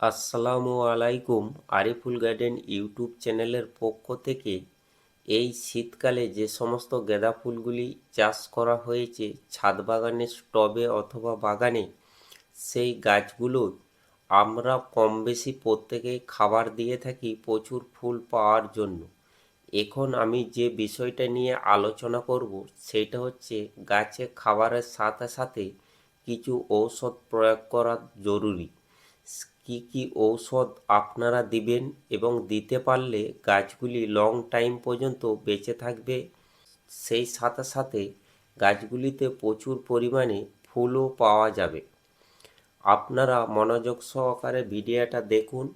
আসসালামু আলাইকুম Ariful garden YouTube চ্যানেলের পক্ষ থেকে এই শীতকালে যে সমস্ত গাঁদা ফুলগুলি চাষ করা হয়েছে, ছাদ বাগানে টবে অথবা বাগানে, সেই গাছগুলো আমরা কম বেশি প্রত্যেকেই খাবার দিয়ে থাকি প্রচুর ফুল পাওয়ার জন্য। এখন আমি যে বিষয়টা নিয়ে আলোচনা করব, সেটা হচ্ছে গাছে খাবারের সাথে সাথে কিছু ঔষধ প্রয়োগ করা জরুরি। কি কি ঔষধ আপনারা দিবেন এবং দিতে পারলে গাছগুলি লং টাইম পর্যন্ত বেঁচে থাকবে? সেই সাথে সাথে গাছগুলিতে প্রচুর পরিমাণে ফুলও পাওয়া যাবে। আপনারা মনোযোগ সহকারে ভিডিওটা দেখুন।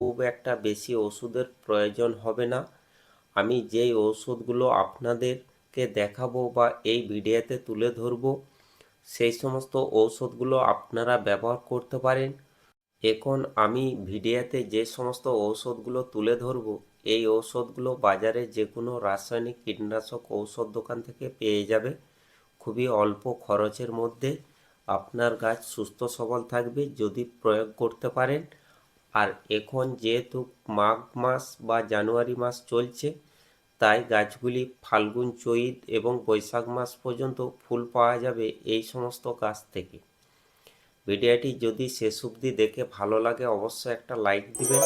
খুব একটা বেশি ওষুধের প্রয়োজন হবে না। আমি যেই ঔষধগুলো আপনাদেরকে দেখাবো বা এই ভিডিওতে তুলে ধরবো, সেই সমস্ত ঔষধগুলো আপনারা ব্যবহার করতে পারেন। এখন আমি ভিডিওতে যে সমস্ত ঔষধগুলো তুলে ধরবো, এই ঔষধগুলো বাজারে যে কোনো রাসায়নিক কীটনাশক ঔষধ দোকান থেকে পেয়ে যাবে। খুবই অল্প খরচের মধ্যে আপনার গাছ সুস্থ সবল থাকবে যদি প্রয়োগ করতে পারেন। আর এখন যেহেতু মাঘ মাস বা জানুয়ারি মাস চলছে, তাই গাছগুলি ফাল্গুন, চৈত এবং বৈশাখ মাস পর্যন্ত ফুল পাওয়া যাবে এই সমস্ত গাছ থেকে। ভিডিওটি যদি শেষ অবধি দেখে ভালো লাগে, অবশ্যই একটা লাইক দিবেন।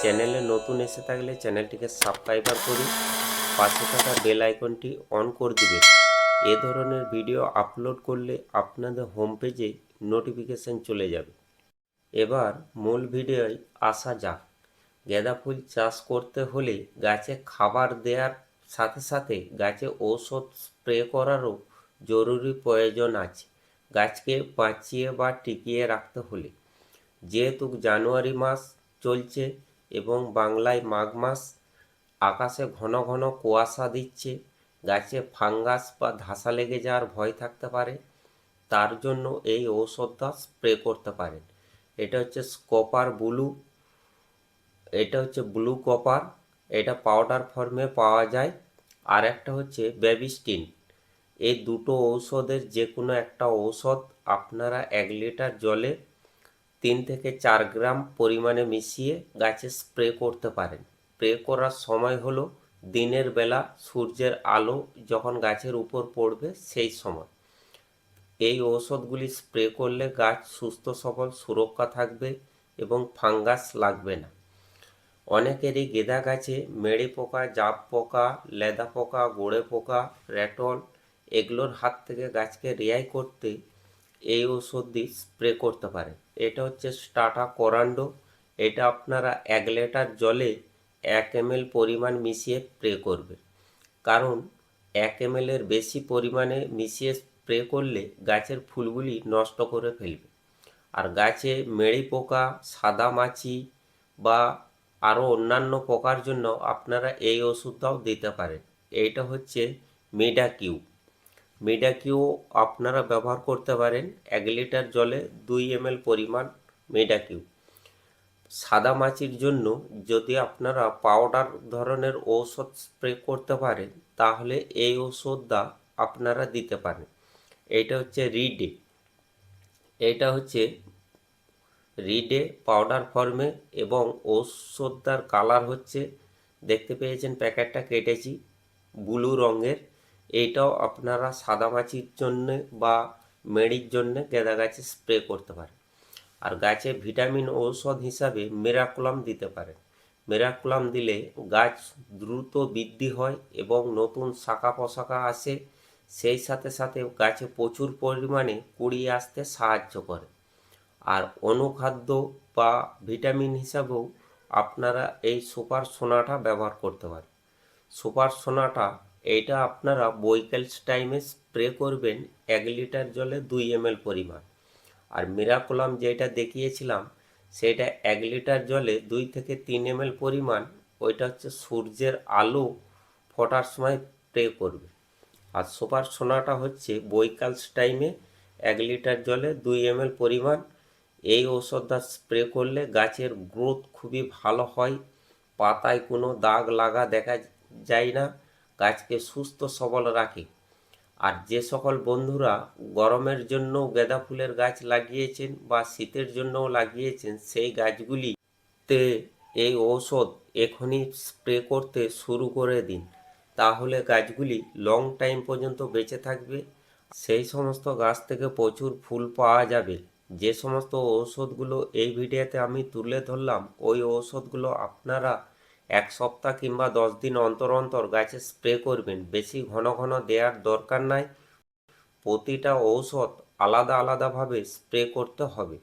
চ্যানেলে নতুন এসে থাকলে চ্যানেলটিকে সাবস্ক্রাইবার করুন পাশে থাকা বেল আইকনটি অন করে দিবেন। এ ধরনের ভিডিও আপলোড করলে আপনাদের হোম পেজে নোটিফিকেশান চলে যাবে। এবার মূল ভিডিওয় আসা যাক। গাঁদা ফুল চাষ করতে হলে গাছে খাবার দেওয়ার সাথে সাথে গাছে ঔষধ স্প্রে করারও জরুরি প্রয়োজন আছে। গাছকে বাঁচিয়ে বা টিকিয়ে রাখতে হলে। যেহেতু জানুয়ারি মাস চলছে এবং বাংলায় মাঘ মাস, আকাশে ঘন ঘন কুয়াশা দিচ্ছে, গাছে ফাঙ্গাস বা ধাসা লেগে যাওয়ার ভয় থাকতে পারে, তার জন্য এই ঔষধটা স্প্রে করতে পারেন। এটা হচ্ছে স্কপার ব্লু, এটা হচ্ছে ব্লু কপার, এটা পাউডার ফর্মে পাওয়া যায়। আর একটা হচ্ছে বেবিস্টিন। এই দুটো ঔষধের যে কোনো একটা ঔষধ আপনারা এক লিটার জলে তিন থেকে চার গ্রাম পরিমাণে মিশিয়ে গাছে স্প্রে করতে পারেন। স্প্রে করার সময় হলো দিনের বেলা সূর্যের আলো যখন গাছের উপর পড়বে সেই সময়। এই ঔষধগুলি স্প্রে করলে গাছ সুস্থ, সবল, সুরক্ষা থাকবে এবং ফাঙ্গাস লাগবে না। অনেকেরই গেঁদা গাছে মেড়ে পোকা জাপ পোকা, লেদা পোকা, গোড়ে পোকা র্যাটল এগুলোর হাত থেকে গাছকে রেয়াই করতে এই ওষুধ দিয়ে স্প্রে করতে পারেন এটা হচ্ছে স্টাটা করান্ডো। এটা আপনারা এক লিটার জলে এক এম পরিমাণ মিশিয়ে স্প্রে করবে। কারণ এক এম এর বেশি পরিমাণে মিশিয়ে স্প্রে করলে গাছের ফুলগুলি নষ্ট করে ফেলবে। আর গাছে মেড়ি পোকা, সাদা মাছি বা আরও অন্যান্য পোকার জন্য আপনারা এই ওষুধটাও দিতে পারেন। এইটা হচ্ছে মিডাকিউ। মিডাকিউ আপনারা ব্যবহার করতে পারেন এক লিটার জলে দুই এম পরিমাণ মিডাকিউ। সাদা মাছির জন্য যদি আপনারা পাউডার ধরনের ঔষধ স্প্রে করতে পারেন, তাহলে এই ওষুধটা আপনারা দিতে পারেন। এইটা হচ্ছে রিডে। এটা হচ্ছে রিডে পাউডার ফর্মে এবং ঔষধটার কালার হচ্ছে, দেখতে পেয়েছেন প্যাকেটটা কেটেছি, ব্লু রঙের। এইটাও আপনারা সাদামাছির জন্যে বা মেড়ির জন্যে গেঁদা গাছে স্প্রে করতে পারেন। আর গাছে ভিটামিন ঔষধ হিসাবে মেরাকুলাম দিতে পারেন। মেরাকুলাম দিলে গাছ দ্রুত বৃদ্ধি হয় এবং নতুন শাখা পোশাকা আসে। সেই সাথে সাথে গাছে প্রচুর পরিমাণে কুড়িয়ে আসতে সাহায্য করে। আর অনুখাদ্য বা ভিটামিন হিসাবেও আপনারা এই সুপার সোনাটা ব্যবহার করতে পারেন। সুপার সোনাটা এইটা আপনারা বৈকাল টাইমে স্প্রে করবেন এক লিটার জলে দুই এম পরিমাণ। আর মিরাকুলাম যেটা দেখিয়েছিলাম, সেটা এক লিটার জলে দুই থেকে তিন এম পরিমাণ, ওইটা হচ্ছে সূর্যের আলো ফোটার সময় স্প্রে করবে। আর সুপার সোনাটা হচ্ছে বৈকাল টাইমে এক লিটার জলে দুই এম পরিমাণ, এই ঔষধটা স্প্রে করলে গাছের গ্রোথ খুবই ভালো হয়, পাতায় কোনো দাগ লাগা দেখা যায় না। গাছকে সুস্থ সবল রাখে। আর যে সকল বন্ধুরা গরমের জন্য গাঁদা ফুলের গাছ লাগিয়েছেন বা শীতের জন্যও লাগিয়েছেন, সেই গাছগুলিতে এই ঔষধ এখনই স্প্রে করতে শুরু করে দিন। তাহলে গাছগুলি লং টাইম পর্যন্ত বেঁচে থাকবে। সেই সমস্ত গাছ থেকে প্রচুর ফুল পাওয়া যাবে। যে সমস্ত ঔষধগুলো এই ভিডিওতে আমি তুলে ধরলাম, ওই ঔষধগুলো আপনারা এক সপ্তাহ কিংবা দশ দিন অন্তর অন্তর গাছে স্প্রে করবেন। বেশি ঘন ঘন দেওয়ার দরকার নাই। প্রতিটা ঔষধ আলাদা আলাদাভাবে স্প্রে করতে হবে।